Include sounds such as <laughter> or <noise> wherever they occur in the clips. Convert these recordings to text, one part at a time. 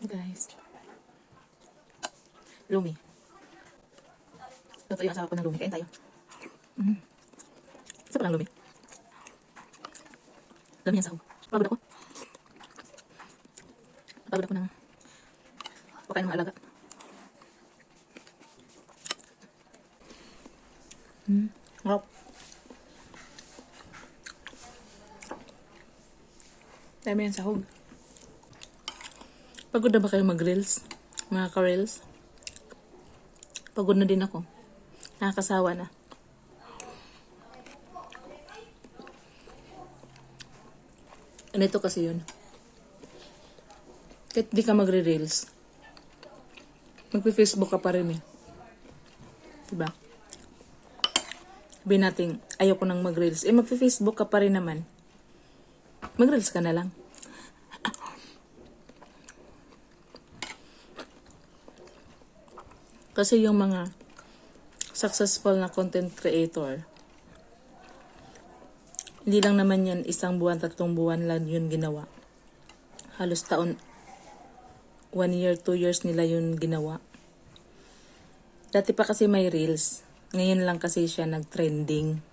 Guys. Lumi. Luto yung asawa ko ng lumi. Kain tayo. Mm. Isa pa lang lumi. Lami yan sa ako. Pagod ako. Pagod ako ng pakain ng alaga. Mm. Sarap. Dami yan sahog. Pagod na ba kayo mag-reels? Mga ka-reels? Pagod na din ako. Nakakasawa na. Ano ito kasi yun? Kahit di ka magre-reels, magpe-Facebook ka pa rin eh. Diba? Sabihin natin, ayoko nang mag-reels. Eh, magpe-Facebook ka pa rin naman. Mag-reels ka na lang. Kasi yung mga successful na content creator, hindi lang naman yan isang buwan, tatlong buwan lang yun ginawa. Halos taon, one year, two years nila yun ginawa. Dati pa kasi may reels. Ngayon lang kasi siya nag-trending.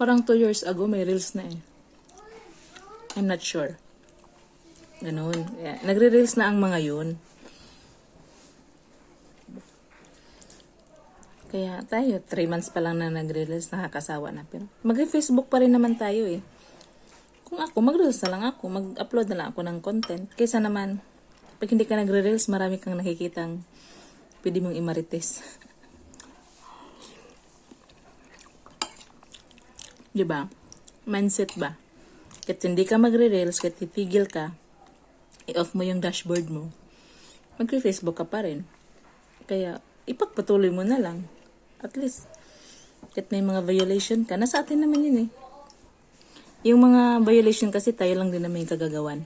Parang two years ago may reels na eh. I'm not sure. Ganun. Yeah. Nagre-reels na ang mga yun. Kaya tayo, 3 months pa lang na nagre-reels, nakakasawa na. Pero mag-Facebook pa rin naman tayo eh. Kung ako, mag-reels na lang ako. Mag-upload na lang ako ng content. Kaysa naman, pag hindi ka nagre-reels, marami kang nakikitang pwede mong imarites. <laughs> Di ba? Mindset ba? Kahit hindi ka magre-reels, kahit titigil ka, i-off mo yung dashboard mo, magre-Facebook ka pa rin. Kaya, ipagpatuloy mo na lang. At least, kahit may mga violation ka, nasa atin naman yun eh. Yung mga violation kasi tayo lang din naman yung kagagawan.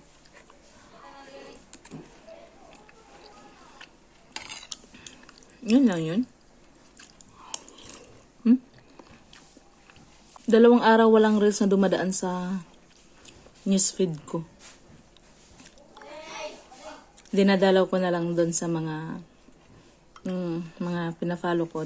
Yun lang yun. Hmm? Dalawang araw walang reels na dumadaan sa newsfeed ko. Dinadalaw ko na lang doon sa mga mm, mga pinafollow ko.